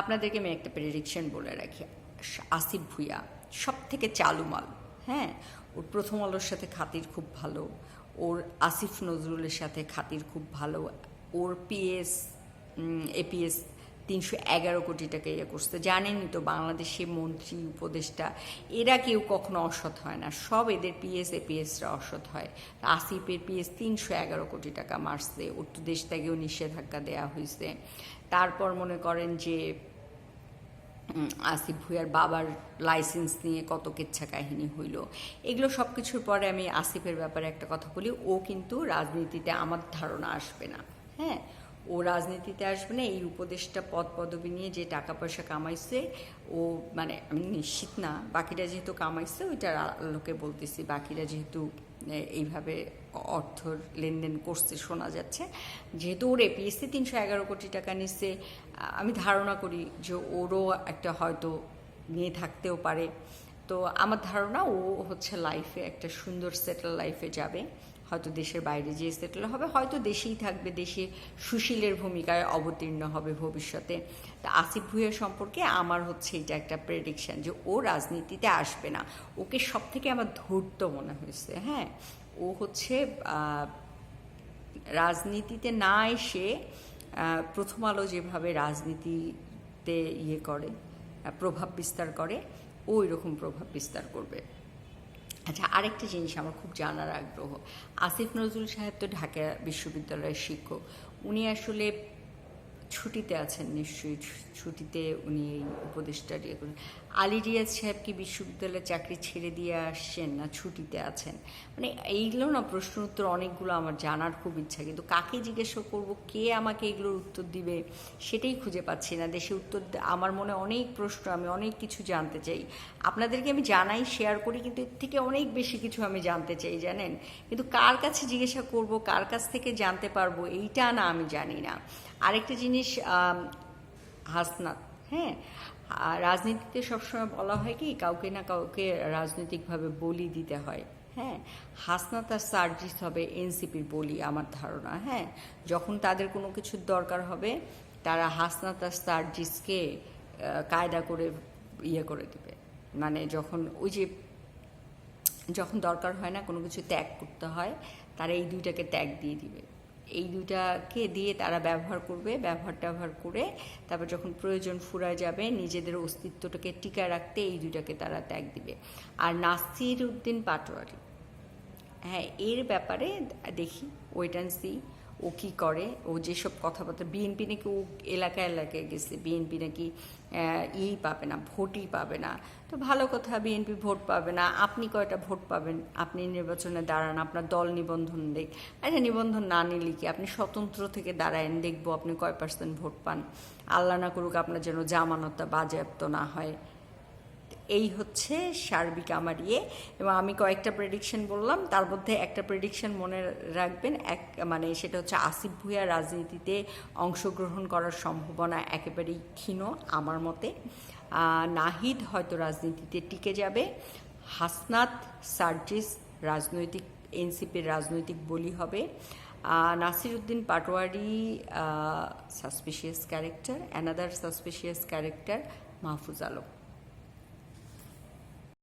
আপনাদেরকে আমি একটা প্রেডিকশন বলে রাখি। আসিফ ভুইয়া সব থেকে চালু মাল হ্যাঁ ওর প্রথম আলোর সাথে খাতির খুব ভালো, ওর আসিফ নজরুলের সাথে খাতির খুব ভালো, ওর পিএস এপিএস তিনশো এগারো কোটি টাকা ইয়ে করছে। জানেনই তো বাংলাদেশে মন্ত্রী, উপদেষ্টা, এরা কেউ কখনো অসৎ হয় না। সব এদের পিএস, এপিএসরা অসৎ হয়। আসিফের পিএস তিনশো এগারো কোটি টাকা মারছে। তো দেশ থেকেও নিষেধাজ্ঞা দেওয়া হয়েছে। তারপর মনে করেন যে আসিফ ভুইয়ার বাবার লাইসেন্স নিয়ে কত কেচ্ছা কাহিনী হইল। এগুলো সব কিছুর পরে আমি আসিফের ব্যাপারে একটা কথা বলি। ও কিন্তু রাজনীতিতে আমার ধারণা আসবে না। হ্যাঁ? ও রাজনীতিতে আসবে না, এই উপদেশটা পদ পদবি নিয়ে যে টাকা পয়সা কামাইছে, ও মানে আমি নিশ্চিত না, বাকিরা যেহেতু কামাইছে, ওইটা রা- লোকে বলতেছি, বাকিরা যেহেতু এইভাবে অর্থর লেনদেন করছে, শোনা যাচ্ছে। যেহেতু ওর এপিএসসি তিনশো এগারো কোটি টাকা নিচ্ছে আমি ধারণা করি যে ওরও একটা হয়তো নিয়ে থাকতেও পারে। তো আমার ধারণা ও হচ্ছে লাইফে একটা সুন্দর সেটেল লাইফে যাবে। হয়তো দেশের বাইরে যেয়ে সেটেল হবে, হয়তো দেশেই থাকবে দেশে সুশীলের ভূমিকায় অবতীর্ণ হবে ভবিষ্যতে। তা আসিফ ভুইয়া সম্পর্কে আমার হচ্ছে এটা একটা প্রেডিকশন যে ও রাজনীতিতে আসবে না। ওকে সব থেকে আমার ধূর্ত মনে হয়েছে হ্যাঁ? ও হচ্ছে রাজনীতিতে না এসে প্রথম আলো যেভাবে রাজনীতিতে ইয়ে করে প্রভাব বিস্তার করে ওই রকম প্রভাব বিস্তার করবে। আচ্ছা আরেকটা জিনিস আমার খুব জানার আগ্রহ। আসিফ নজরুল সাহেব তো ঢাকা বিশ্ববিদ্যালয়ের শিক্ষক। উনি আসলে ছুটিতে আছেন, নিশ্চয়ই ছুটিতে উনি এই উপদেষ্টা ইয়ে করেন। আলী রিয়াজ সাহেব কি বিশ্ববিদ্যালয়ে চাকরি ছেড়ে দিয়ে আসছেন না ছুটিতে আছেন? মানে এইগুলো না প্রশ্ন উত্তর অনেকগুলো আমার জানার খুব ইচ্ছা, কিন্তু কাকে জিজ্ঞাসা করব, কে আমাকে এগুলোর উত্তর দিবে সেটাই খুঁজে পাচ্ছি না। দেশে উত্তর আমার মনে অনেক প্রশ্ন, আমি অনেক কিছু জানতে চাই। আপনাদেরকে আমি জানাই শেয়ার করি, কিন্তু এর থেকে অনেক বেশি কিছু আমি জানতে চাই, জানেন? কিন্তু কার কাছে জিজ্ঞাসা করব, কার কাছ থেকে জানতে পারব, এইটা না আমি জানি না। আরেকটা জিনিস হাসনাত হ্যাঁ? রাজনীতিতে সবসময় বলা হয় কি, কাউকে না কাউকে রাজনৈতিকভাবে বলি দিতে হয় হ্যাঁ? হাসনাত আর সার্জিস হবে এনসিপির বলি আমার ধারণা হ্যাঁ? যখন তাদের কোনো কিছুর দরকার হবে, তারা হাসনাত আর সার্জিসকে কায়দা করে ইয়ে করে দেবে। মানে যখন ওই যে, যখন দরকার হয় না কোনো কিছু ত্যাগ করতে হয়, তারা এই দুইটাকে ত্যাগ দিয়ে দিবে। এই দুটাকে দিয়ে তারা ব্যবহার করবে, ব্যবহার ট্যাবহার করে তারপর যখন প্রয়োজন ফুরা যাবে, নিজেদের অস্তিত্বটাকে টিকা রাখতে এই দুটাকে তারা ত্যাগ দিবে। আর নাসির উদ্দিন পাটোয়ারি হ্যাঁ এর ব্যাপারে দেখি ওয়েট অ্যান্ড সি ও কি করে? ও যেসব কথাবার্তা বিএনপি নাকি ও এলাকা এলাকায় গেছে। বিএনপি নাকি ই পাবে না, ভোটই পাবে না। তো ভালো কথা বিএনপি ভোট পাবে না। আপনি কয়টা ভোট পাবেন? আপনি নির্বাচনে দাঁড়ান, আপনার দল নিবন্ধন দেখ। আচ্ছা নিবন্ধন না নিলে কি? আপনি স্বতন্ত্র থেকে দাঁড়ায়েন, দেখব আপনি কয় পার্সেন্ট ভোট পান। আল্লাহ না করুক আপনার যেন জামানতটা বাজেয়াপ্ত না হয়। এই হচ্ছে সার্বিক আমার ইয়ে। এবং আমি কয়েকটা প্রেডিকশন বললাম তার মধ্যে একটা প্রেডিকশন মনে রাখবেন এক মানে সেটা হচ্ছে আসিফ ভুইয়া রাজনীতিতে অংশগ্রহণ করার সম্ভাবনা একেবারেই ক্ষীণ আমার মতে। নাহিদ হয়তো রাজনীতিতে টিকে যাবে হাসনাত সার্জিস রাজনৈতিক এনসিপির রাজনৈতিক বলি হবে। আহ, Nasiruddin Patwari suspicious character another suspicious character Mahfuz Alam.